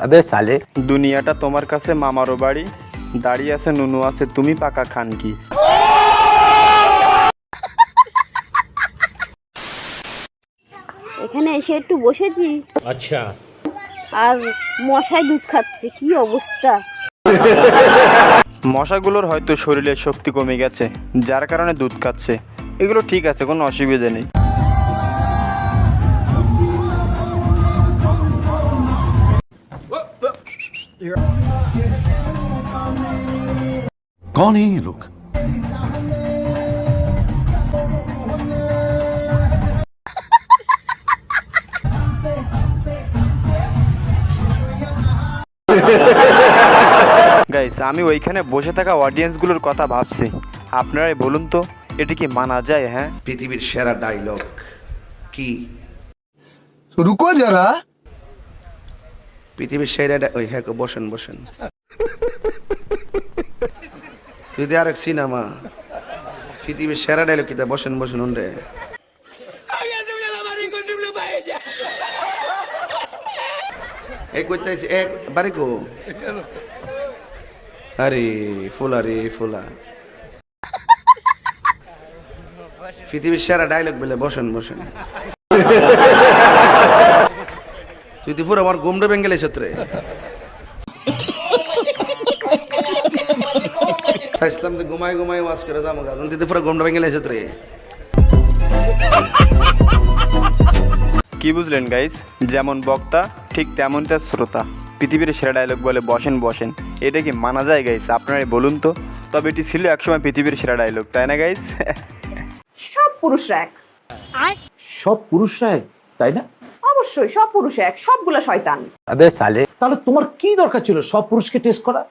আবে সালে। দুনিয়াটা তোমার কাছে মামারও বাড়ি দাঁড়িয়ে আছে নুনু আছে তুমি পাকা খান কি? এখানে এসে একটু বসেছি। আচ্ছা। আর মশাই দুধ খাচ্ছে কি অবস্থা? মশাগুলোর হয়তো শরীরের শক্তি কমে গেছে যার কারণে দুধ খাচ্ছে। এগুলো ঠিক আছে কোনো অসুবিধা নেই। कौन है ये लोग গাইস আমি ওইখানে বসে থাকা অডিয়েন্সগুলোর কথা ভাবছি আপনারাই বলুন তো এটা কি মানা যায় হ্যাঁ পৃথিবীর সেরা ডায়লগ কি रुको जरा পৃথিবীর সেরা ডা- ওই হ্যাঁ গো, বসেন বসেন তুই দিয়ে আরেক সিনেমা। পৃথিবীর সেরা ডায়লগ কিতা বসেন বসেন উন্ডে এই করতে এক বাড়ি কো? আরে ফুলা রে ফুলা। পৃথিবীর সেরা ডায়লগ বলে বসেন বসেন। তুই তো পুরো আমার গুমড়ে বেঙ্গেলে সত্রে চাইছিলাম যে ঘুমাই ঘুমাই ওয়াজ করে যাব এখন দিতে পুরো ঘুমটা ভেঙে লেগেছে রে কি বুঝলেন গাইস যেমন বক্তা ঠিক তেমন তার শ্রোতা। পৃথিবীর সেরা ডায়লগ বলে বসেন বসেন। এটা কি মানা যায় গাইস আপনারাই বলুন তো। তবে এটি ছিল একসময় পৃথিবীর সেরা ডায়লগ তাই না গাইস সব পুরুষরা এক। সব পুরুষরা এক তাই না? অবশ্যই সব পুরুষ এক সবগুলা শয়তান। আবে সালে। তাহলে তোমার কি দরকার ছিল সব পুরুষকে টেস্ট করা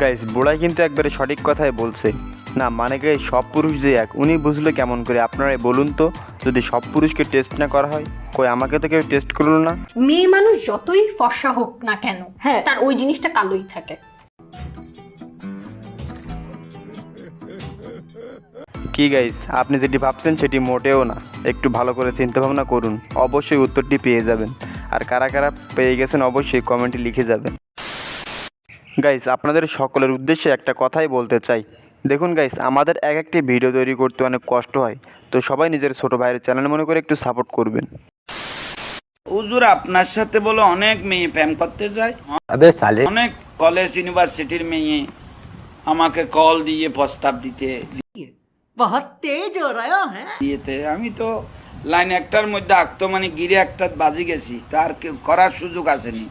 গাইস বুড়াই কিন্তু একবারে সঠিক কথাই বলছে। না মানে গাইস সব পুরুষ যে এক উনি বুঝলো কেমন করে। আপনারাই বলুন তো যদি সব পুরুষকে টেস্ট না করা হয় কই আমাকে তো কেউ টেস্ট করল না? মেয়ে মানুষ যতই ফর্সা হোক না কেন হ্যাঁ। তার ওই জিনিসটা কালোই থাকে। কি গাইস আপনি যেটি ভাবছেন সেটি মোটেও না। একটু ভালো করে চিন্তা ভাবনা করুন অবশ্যই উত্তরটি পেয়ে যাবেন। আর কারা কারা পেয়ে গেছেন অবশ্যই কমেন্টে লিখে যাবেন। গাইস আপনাদের সকলের উদ্দেশ্যে একটা কথাই বলতে চাই। দেখুন গাইস আমাদের এক একটি ভিডিও তৈরি করতে অনেক কষ্ট হয়। তো সবাই নিজের ছোট ভাইয়ের চ্যানেল মনে করে একটু সাপোর্ট করবেন। উজুর আপনার সাথে বলে অনেক মেয়ে প্রেম করতে যায়। অনেক কলেজ ইউনিভার্সিটির মেয়ে আমাকে কল দিয়ে প্রস্তাব দিতে দিয়েতে। আমি তো লাইন একটার মধ্যে আঁকতো মানে গিরে একটা বাজি গেছি তার করার সুযোগ আসেনি।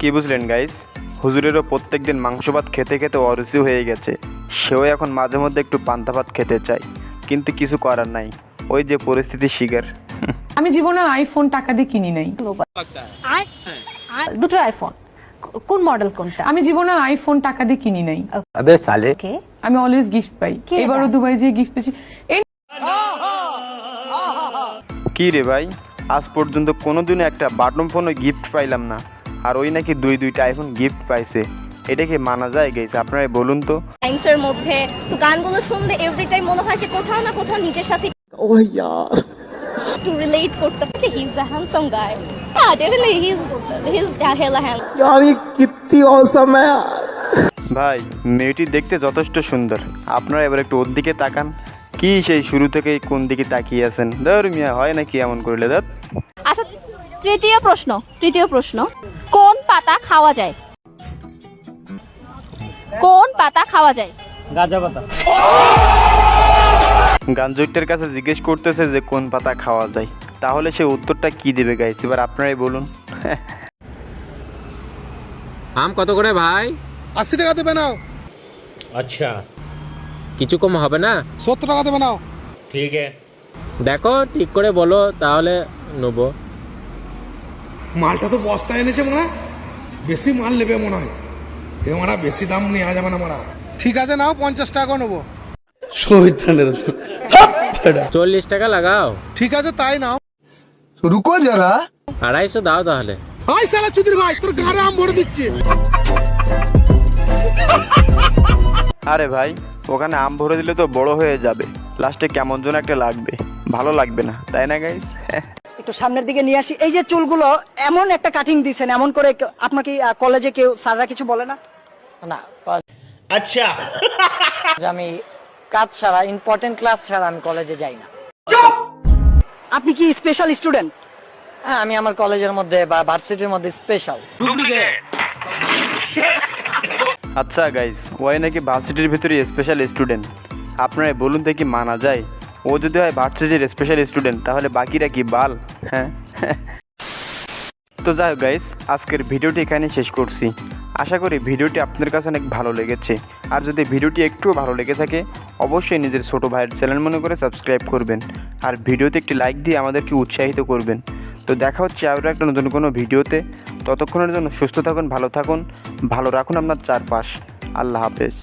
কি বুঝলেন গাইস হুজুরেরও প্রত্যেক দিন মাংস ভাত খেতে খেতে অরুচি হয়ে গেছে। সেও এখন মাঝে মধ্যে একটু পান্তা ভাত খেতে চায় কিন্তু কিছু করার নাই। ওই যে পরিস্থিতি শিকার আমি জীবনে আইফোন টাকা দিয়ে কিনি নাই। দুটো আইফোন কোন মডেল কোনটা? আমি জীবনে আইফোন টাকা দিয়ে কিনি নাই। আবে সালে। আমি অলওয়েজ গিফট পাই। এবারও দুবাই যে গিফট পেয়েছি। কি রে ভাই? আজ পর্যন্ত কোনোদিনও একটা বাটন ফোনও গিফট পাইলাম না। আর ওই নাকি দুই দুইটা আইফোন গিফট পাইছে। এটা কি মানা যায় গেছে আপনারাই বলুন তো। টাইমসের মধ্যে তো গানগুলো শুনলে এভরি টাইম মনে হয় যে কোথাও না কোথাও নিজের সাথে ও ইয়ার। টু রিলেট করতে পারি। He is a handsome guy হ্যাঁ definitely he is he is হেলা হ্যান্ড ভাই মেয়েটি দেখতে যথেষ্ট সুন্দর। আপনারা এবার একটু ওর দিকে তাকান। কি সেই শুরু থেকেই কোন দিকে তাকিয়ে আছেন? ধর মিয়া হয় নাকি এমন করলে দাঁত আচ্ছা তৃতীয় প্রশ্ন তৃতীয় প্রশ্ন। পাতা খাওয়া যায়? কোন পাতা খাওয়া যায়? গাঁজা পাতা। গাঞ্জুইটার কাছে জিজ্ঞেস করতেছে যে কোন পাতা খাওয়া যায়। তাহলে সে উত্তরটা কি দেবে গাইস এবার আপনারাই বলুন। আম কত করে ভাই? আশি টাকা দেবে নাও। আচ্ছা। কিছু কম হবে না? সত্তর টাকা দেবে নাও। ঠিক দেখো ঠিক করে বলো তাহলে নেব। মালটা তো বস্তা এনেছে মনে হয়। বেশি মাল নেবে মনে হয়। এরকম ওরা বেশি দাম নেওয়া যাবে না মারা। ঠিক আছে নাও পঞ্চাশ টাকা নেব। চল্লিশ টাকা লাগাও। ঠিক আছে তাই নাও। রুকো যারা। আড়াইশো দাও তাহলে। আয় সালা চুদির ভাই তোর গাড়ে আম ভরে দিচ্ছে। আরে ভাই ওখানে আম ভরে দিলে তো বড় হয়ে যাবে। লাস্টে কেমন যেন একটা লাগবে। ভালো লাগবে না তাই না গাইস একটু সামনের দিকে নিয়ে আসি। এই যে চুলগুলো এমন একটা কাটিং দিয়েছেন এমন করে আপনাকে কলেজে কেউ স্যাররা কিছু বলে না? না আচ্ছা।, আচ্ছা। আমি কাজ ছাড়া ইম্পর্টেন্ট ক্লাস ছাড়া আমি কলেজে যাই না। আপনি কি স্পেশাল স্টুডেন্ট হ্যাঁ আমি আমার কলেজের মধ্যে বা ভার্সিটির মধ্যে স্পেশাল আচ্ছা গাইস ওয়াই নাকি ভার্সিটির ভিতরে স্পেশাল স্টুডেন্ট আপনারা বলুন দেখি মানা যায়? ও যদি হয় ভার্সিটির স্পেশাল স্টুডেন্ট তাহলে বাকিরা কি বাল? হ্যাঁ। তো যাই হোক গাইস আজকের ভিডিওটি এখানে শেষ করছি। আশা করি ভিডিওটি আপনাদের কাছে অনেক ভালো লেগেছে। আর যদি ভিডিওটি একটুও ভালো লেগে থাকে, অবশ্যই নিজের ছোটো ভাইয়ের চ্যানেল মনে করে সাবস্ক্রাইব করবেন। আর ভিডিওতে একটি লাইক দিয়ে আমাদেরকে উৎসাহিত করবেন। তো দেখা হচ্ছে আরও একটা নতুন কোনো ভিডিওতে। ততক্ষণের জন্য সুস্থ থাকুন, ভালো থাকুন, ভালো রাখুন আপনার চারপাশ। আল্লাহ হাফেজ।